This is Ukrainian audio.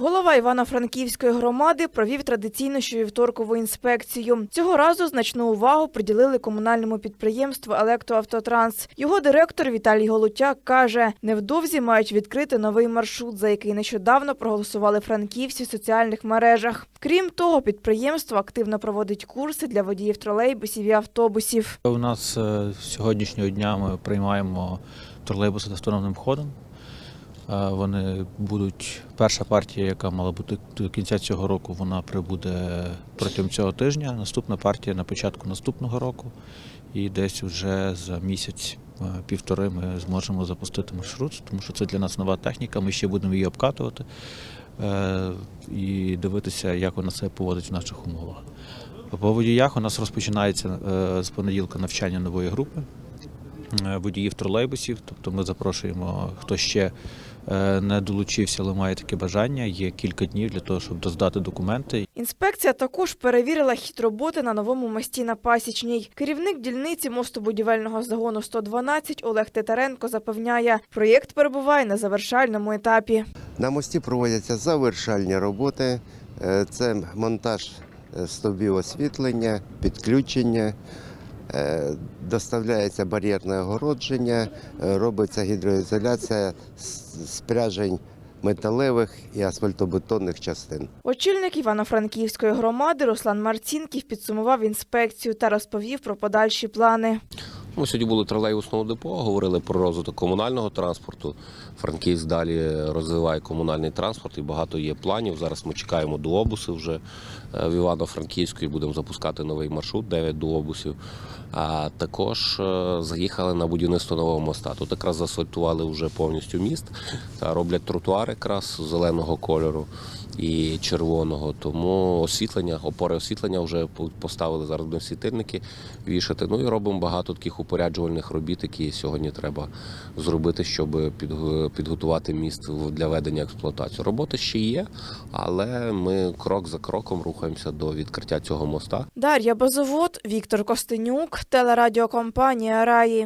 Голова Івано-Франківської громади провів традиційну щовівторкову інспекцію. Цього разу значну увагу приділили комунальному підприємству «Електроавтотранс». Його директор Віталій Голутяк каже, невдовзі мають відкрити новий маршрут, за який нещодавно проголосували франківці в соціальних мережах. Крім того, підприємство активно проводить курси для водіїв тролейбусів і автобусів. У нас е, з сьогоднішнього дня ми приймаємо тролейбуси з автономним ходом. Вони будуть перша партія, яка мала бути до кінця цього року, вона прибуде протягом цього тижня. Наступна партія на початку наступного року. І десь вже за місяць е, півтори ми зможемо запустити маршрут, тому що це для нас нова техніка. Ми ще будемо її обкатувати е, і дивитися, як вона себе поводить в наших умовах. По водіях у нас розпочинається е, з понеділка навчання нової групи водіїв тролейбусів. Тобто ми запрошуємо, хто ще е, не долучився, але має таке бажання. Є кілька днів для того, щоб роздати документи. Інспекція також перевірила хід роботи на новому мості на Пасічній. Керівник дільниці мостобудівельного загону 112 Олег Титаренко запевняє, проєкт перебуває на завершальному етапі. На мості проводяться завершальні роботи. Е, Це монтаж е, стовбів освітлення, підключення, е, доставляється бар'єрне огородження, е, робиться гідроізоляція спряжень металевих і асфальтобетонних частин. Очільник Івано-Франківської громади Руслан Марцінків підсумував інспекцію та розповів про подальші плани. Ми сьогодні були в тролейбусному депо, говорили про розвиток комунального транспорту. Франківськ далі розвиває комунальний транспорт і багато є планів. Зараз ми чекаємо дуобуси вже е, в Івано-Франківську і будемо запускати новий маршрут, 9 дуобусів. А також е, заїхали на будівництво нового моста. Тут якраз заасфальтували вже повністю міст та роблять тротуар якраз зеленого кольору і червоного. Тому освітлення, опори освітлення вже по- поставили зараз будемо світильники вішати. Ну і робимо багато таких упоряджувальних робіт, які сьогодні треба зробити, щоб підготувати міст для ведення експлуатації. Роботи ще є, але ми крок за кроком рухаємося до відкриття цього моста. Дар'я Базовод, Віктор Костенюк, телерадіокомпанія Раї.